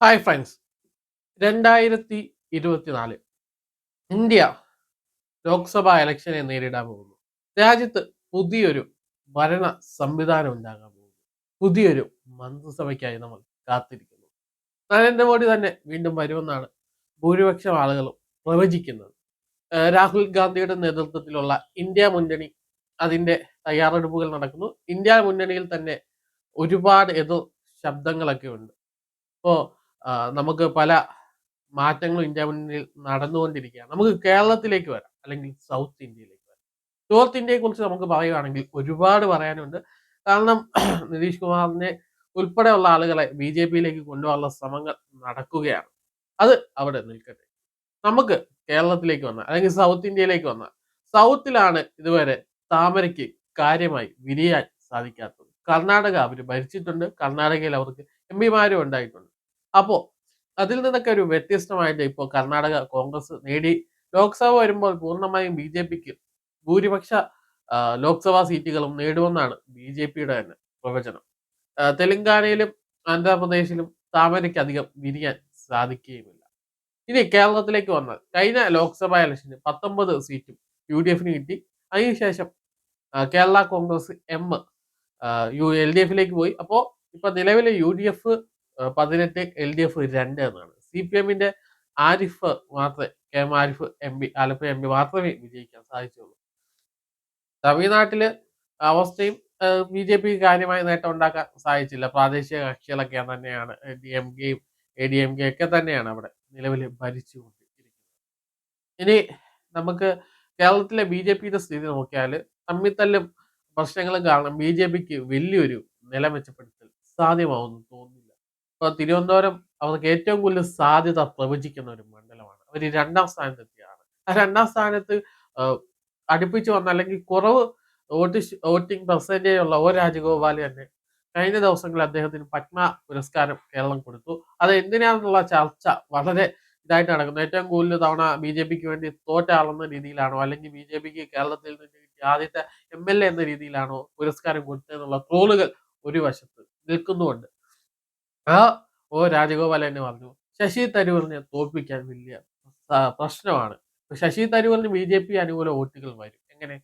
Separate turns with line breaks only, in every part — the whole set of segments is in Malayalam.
ഹായ് ഫ്രണ്ട്സ് രണ്ടായിരത്തി ഇരുപത്തിനാല് ഇന്ത്യ ലോക്സഭാ ഇലക്ഷനെ നേരിടാൻ പോകുന്നു. രാജ്യത്ത് പുതിയൊരു ഭരണ സംവിധാനം ഉണ്ടാകാൻ പോകുന്നു. പുതിയൊരു മന്ത്രിസഭയ്ക്കായി നമ്മൾ കാത്തിരിക്കുന്നു. നരേന്ദ്രമോദി തന്നെ വീണ്ടും വരുമെന്നാണ് ഭൂരിപക്ഷം ആളുകളും പ്രവചിക്കുന്നത്. രാഹുൽ ഗാന്ധിയുടെ നേതൃത്വത്തിലുള്ള ഇന്ത്യ മുന്നണി അതിന്റെ തയ്യാറെടുപ്പുകൾ നടക്കുന്നു. ഇന്ത്യ മുന്നണിയിൽ തന്നെ ഒരുപാട് എതിർ ശബ്ദങ്ങളൊക്കെ ഉണ്ട്. ഇപ്പോ ആ, നമുക്ക് പല മാറ്റങ്ങളും ഇന്ത്യ മുന്നിൽ നടന്നുകൊണ്ടിരിക്കുകയാണ്. നമുക്ക് കേരളത്തിലേക്ക് വരാം അല്ലെങ്കിൽ സൗത്ത് ഇന്ത്യയിലേക്ക് വരാം. നോർത്ത് ഇന്ത്യയെ കുറിച്ച് നമുക്ക് പറയുകയാണെങ്കിൽ ഒരുപാട് പറയാനുണ്ട്. കാരണം നിതീഷ് കുമാറിനെ ഉൾപ്പെടെയുള്ള ആളുകളെ ബി ജെ പിയിലേക്ക് കൊണ്ടുപോകാനുള്ള ശ്രമങ്ങൾ നടക്കുകയാണ്. അത് അവിടെ നിൽക്കട്ടെ. നമുക്ക് കേരളത്തിലേക്ക് വന്ന അല്ലെങ്കിൽ സൗത്ത് ഇന്ത്യയിലേക്ക് വന്ന സൗത്തിലാണ് ഇതുവരെ താമരയ്ക്ക് കാര്യമായി വിരിയാൻ സാധിക്കാത്തത്. കർണാടക അവർ ഭരിച്ചിട്ടുണ്ട്. കർണാടകയിൽ അവർക്ക് എം പിമാരും ഉണ്ടായിട്ടുണ്ട്. അപ്പോ അതിൽ നിന്നൊക്കെ ഒരു വ്യത്യസ്തമായിട്ട് ഇപ്പോൾ കർണാടക കോൺഗ്രസ് നേടി ലോക്സഭ വരുമ്പോൾ പൂർണമായും ബി ജെ പിക്ക് ഭൂരിപക്ഷ ലോക്സഭാ സീറ്റുകളും നേടുമെന്നാണ് ബി ജെ പിയുടെ തന്നെ പ്രവചനം. തെലങ്കാനയിലും ആന്ധ്രാപ്രദേശിലും താമരയ്ക്ക് അധികം വിരിയാൻ സാധിക്കുകയുമില്ല. ഇനി കേരളത്തിലേക്ക് വന്നാൽ കഴിഞ്ഞ ലോക്സഭാ ഇലക്ഷന് പത്തൊമ്പത് സീറ്റും യു ഡി എഫിന് കിട്ടി. അതിനുശേഷം Kerala Congress M U L D എഫിലേക്ക് പോയി. അപ്പോൾ ഇപ്പൊ നിലവിലെ യു ഡി എഫ് പതിനെട്ട് എൽ ഡി എഫ് രണ്ട് എന്നാണ്. സി പി എമ്മിന്റെ ആരിഫ് മാത്രമേ K M Arif M P Alappuzha M P മാത്രമേ വിജയിക്കാൻ സാധിച്ചുള്ളൂ. തമിഴ്നാട്ടിൽ അവസ്ഥയും ബി ജെ പി കാര്യമായ നേട്ടം ഉണ്ടാക്കാൻ സാധിച്ചില്ല. പ്രാദേശിക കക്ഷികളൊക്കെ തന്നെയാണ്. ഡി എം കെയും എ ഡി എം കെ ഒക്കെ തന്നെയാണ് അവിടെ നിലവിൽ ഭരിച്ചുകൊണ്ടിരിക്കുന്നത്. ഇനി നമുക്ക് കേരളത്തിലെ ബി ജെ പിയുടെ സ്ഥിതി നോക്കിയാൽ തമ്മിത്തല്ലും പ്രശ്നങ്ങളും കാരണം ബി ജെ പിക്ക് വലിയൊരു നില മെച്ചപ്പെടുത്തൽ സാധ്യമാവുമെന്ന് തോന്നുന്നില്ല ഇപ്പൊ തിരുവനന്തപുരം അവർക്ക് ഏറ്റവും കൂടുതൽ സാധ്യത പ്രവചിക്കുന്ന ഒരു മണ്ഡലമാണ്. അവർ രണ്ടാം സ്ഥാനത്തെത്തിയാണ്. ആ രണ്ടാം സ്ഥാനത്ത് അടുപ്പിച്ച് വന്ന അല്ലെങ്കിൽ കുറവ് വോട്ട് വോട്ടിംഗ് പെർസെന്റേജ് ഉള്ള ഒ രാജഗോപാൽ തന്നെ കഴിഞ്ഞ ദിവസങ്ങളിൽ അദ്ദേഹത്തിന് പത്മ പുരസ്കാരം കേരളം കൊടുത്തു. അത് എന്തിനാണെന്നുള്ള ചർച്ച വളരെ ഇതായിട്ട് നടക്കുന്നു. ഏറ്റവും കൂടുതൽ തവണ ബി ജെ പിക്ക് വേണ്ടി തോറ്റ ആളെന്ന രീതിയിലാണോ? അല്ലെങ്കിൽ ബി ജെ പിക്ക് കേരളത്തിൽ നിന്ന് കിട്ടിയ ആദ്യത്തെ എം എൽ എ എന്ന രീതിയിലാണോ പുരസ്കാരം കൊടുത്തതെന്നുള്ള ട്രോളുകൾ ഒരു വശത്ത് നിൽക്കുന്നുണ്ട് ആ ഓ രാജഗോപാൽ തന്നെ പറഞ്ഞു ശശി തരൂറിനെ തോൽപ്പിക്കാൻ വലിയ പ്രശ്നമാണ്. ശശി തരൂറിന് ബി ജെ പി അനുകൂല വോട്ടുകൾ വരും. എങ്ങനെ?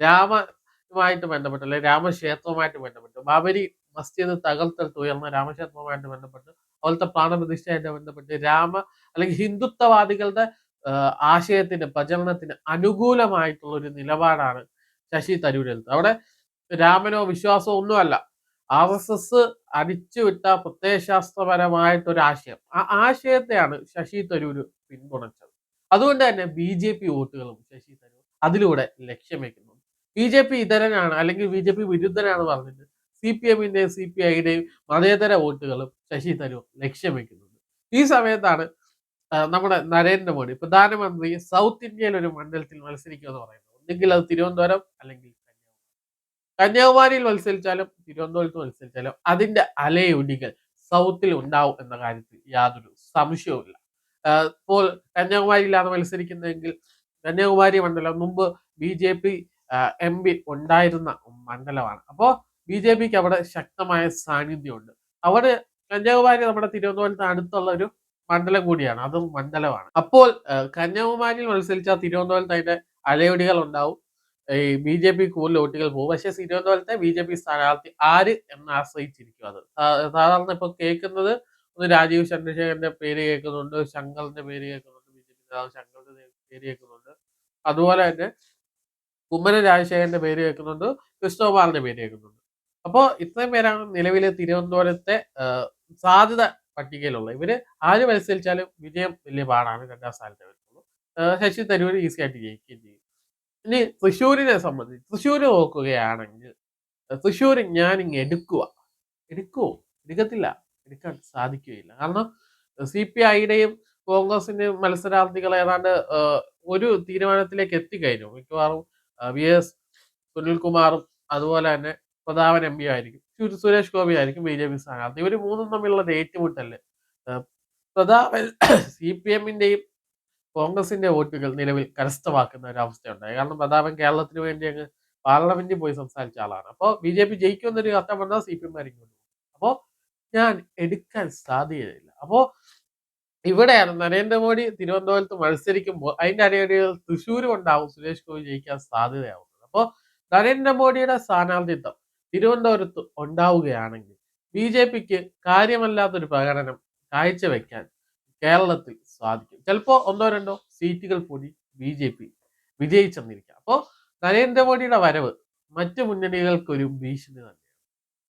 രാമമായിട്ട് ബന്ധപ്പെട്ട് അല്ലെങ്കിൽ രാമക്ഷേത്രവുമായിട്ട് ബന്ധപ്പെട്ട്. ബാബരി മസ്ജിദ് തകർത്തെടുത്ത് ഉയർന്ന രാമക്ഷേത്രവുമായിട്ട് ബന്ധപ്പെട്ട് അവിടുത്തെ പ്രാണപ്രതിഷ്ഠയായിട്ട് ബന്ധപ്പെട്ട് രാമ അല്ലെങ്കിൽ ഹിന്ദുത്വവാദികളുടെ ആശയത്തിന് പ്രചരണത്തിന് അനുകൂലമായിട്ടുള്ള ഒരു നിലപാടാണ് ശശി തരൂർ അവിടെ രാമനോ വിശ്വാസമോ ഒന്നുമല്ല. ആർ എസ് എസ് അടിച്ചുവിട്ട പ്രത്യയശാസ്ത്രപരമായിട്ടൊരു ആശയം ആ ആശയത്തെയാണ് ശശി തരൂര് പിന്തുണച്ചത്. അതുകൊണ്ട് തന്നെ ബി ജെ പി വോട്ടുകളും ശശി തരൂർ അതിലൂടെ ലക്ഷ്യം വെക്കുന്നു ബി ജെ പി ഇതരനാണ് അല്ലെങ്കിൽ ബി ജെ പി വിരുദ്ധനാണ് പറഞ്ഞിട്ട് സി പി എമ്മിന്റെയും സി പി ഐയുടെയും മതേതര വോട്ടുകളും ശശി തരൂർ ലക്ഷ്യം വെക്കുന്നുണ്ട് ഈ സമയത്താണ് നമ്മുടെ നരേന്ദ്രമോദി പ്രധാനമന്ത്രി സൗത്ത് ഇന്ത്യയിൽ ഒരു മണ്ഡലത്തിൽ മത്സരിക്കുമെന്ന് പറയുന്നത്. ഒന്നുകിൽ അത് തിരുവനന്തപുരം അല്ലെങ്കിൽ കന്യാകുമാരിയിൽ മത്സരിച്ചാലും തിരുവനന്തപുരത്ത് മത്സരിച്ചാലും അതിന്റെ അലയൊടികൾ സൗത്തിൽ ഉണ്ടാവും എന്ന കാര്യത്തിൽ യാതൊരു സംശയവുമില്ല. ഇപ്പോൾ കന്യാകുമാരിയിലാണ് മത്സരിക്കുന്നതെങ്കിൽ കന്യാകുമാരി മണ്ഡലം മുമ്പ് B J P M P ഉണ്ടായിരുന്ന മണ്ഡലമാണ്. അപ്പോൾ ബി ജെ പിക്ക് അവിടെ ശക്തമായ സാന്നിധ്യമുണ്ട്. അവിടെ കന്യാകുമാരി നമ്മുടെ തിരുവനന്തപുരത്ത് അടുത്തുള്ള ഒരു മണ്ഡലം കൂടിയാണ്. അതും മണ്ഡലമാണ്. അപ്പോൾ കന്യാകുമാരിയിൽ മത്സരിച്ചാൽ തിരുവനന്തപുരത്ത് അതിന്റെ അലയൊടികൾ ഉണ്ടാവും. ഈ ബി ജെ പി കൂടുതൽ വോട്ടുകൾ പോകും. പക്ഷെ തിരുവനന്തപുരത്തെ ബി ജെ പി സ്ഥാനാർത്ഥി ആര് എന്ന് ആശ്രയിച്ചിരിക്കും അത്. സാധാരണ ഇപ്പൊ കേൾക്കുന്നത് ഒന്ന് രാജീവ് ചന്ദ്രശേഖരന്റെ പേര് കേൾക്കുന്നുണ്ട് ശങ്കറിന്റെ പേര് കേൾക്കുന്നുണ്ട് ബി ജെ പി നേതാവ് ശങ്കറിന്റെ പേര് കേൾക്കുന്നുണ്ട്. അതുപോലെ തന്നെ കുമ്മനം രാജശേഖരന്റെ പേര് കേൾക്കുന്നുണ്ട് ക്രിസ്റ്റോപാലിന്റെ പേര് കേൾക്കുന്നുണ്ട്. അപ്പോൾ ഇത്രയും പേരാണ് നിലവിലെ തിരുവനന്തപുരത്തെ സാധ്യത പട്ടികയിലുള്ളത് ഇവർ ആര് മത്സരിച്ചാലും വിജയം വലിയ പാടാണ് രണ്ടാം സ്ഥാനത്ത് വരുന്നത് ശശി തരൂർ ഈസി ആയിട്ട് ജയിക്കുകയും ചെയ്യും. ഇനി തൃശ്ശൂരിനെ സംബന്ധിച്ച് തൃശ്ശൂർ നോക്കുകയാണെങ്കിൽ തൃശ്ശൂർ ഞാൻ ഇങ്ങ് എടുക്കുക എടുക്കുമോ എടുക്കത്തില്ല. എടുക്കാൻ സാധിക്കുകയില്ല. കാരണം സി പി ഐയുടെയും കോൺഗ്രസിന്റെയും മത്സരാർത്ഥികൾ ഏതാണ്ട് ഒരു തീരുമാനത്തിലേക്ക് എത്തിക്കഴിഞ്ഞു. മിക്കവാറും വി എസ് സുനിൽകുമാറും അതുപോലെ തന്നെ പ്രതാപൻ എം പി ആയിരിക്കും സുരേഷ് ഗോപി ആയിരിക്കും ബി ജെ പി സ്ഥാനാർത്ഥി. ഇവർ മൂന്നും തമ്മിലുള്ള ഏറ്റുമുട്ടൽ പ്രതാപൻ സി പി എമ്മിന്റെയും കോൺഗ്രസിന്റെ വോട്ടുകൾ നിലവിൽ കരസ്ഥമാക്കുന്ന ഒരു അവസ്ഥയുണ്ടായി കാരണം പ്രതാപൻ കേരളത്തിന് വേണ്ടി അങ്ങ് പാർലമെന്റിൽ പോയി സംസാരിച്ച ആളാണ്. അപ്പോൾ ബി ജെ പി ജയിക്കുമെന്നൊരു ഘട്ടം വന്നാൽ സി പി എം ആയിരിക്കും അപ്പോൾ ഞാൻ എടുക്കാൻ സാധ്യതയില്ല. അപ്പോൾ ഇവിടെയാണ് നരേന്ദ്രമോദി തിരുവനന്തപുരത്ത് മത്സരിക്കുമ്പോൾ അതിന്റെ അടിയടികൾ തൃശ്ശൂരും ഉണ്ടാവും സുരേഷ് ഗോപി ജയിക്കാൻ സാധ്യതയാവുന്നത്. അപ്പോൾ നരേന്ദ്രമോദിയുടെ സ്ഥാനാർത്ഥിത്വം തിരുവനന്തപുരത്ത് ഉണ്ടാവുകയാണെങ്കിൽ ബി ജെ പിക്ക് കാര്യമല്ലാത്തൊരു പ്രകടനം കാഴ്ചവെക്കാൻ കേരളത്തിൽ സാധിക്കും. ചിലപ്പോൾ ഒന്നോ രണ്ടോ സീറ്റുകൾ കൂടി ബി ജെ പി വിജയിച്ചെന്നിരിക്കാം. അപ്പോൾ നരേന്ദ്രമോദിയുടെ വരവ് മറ്റു മുന്നണികൾക്കൊരു ഭീഷണി തന്നെ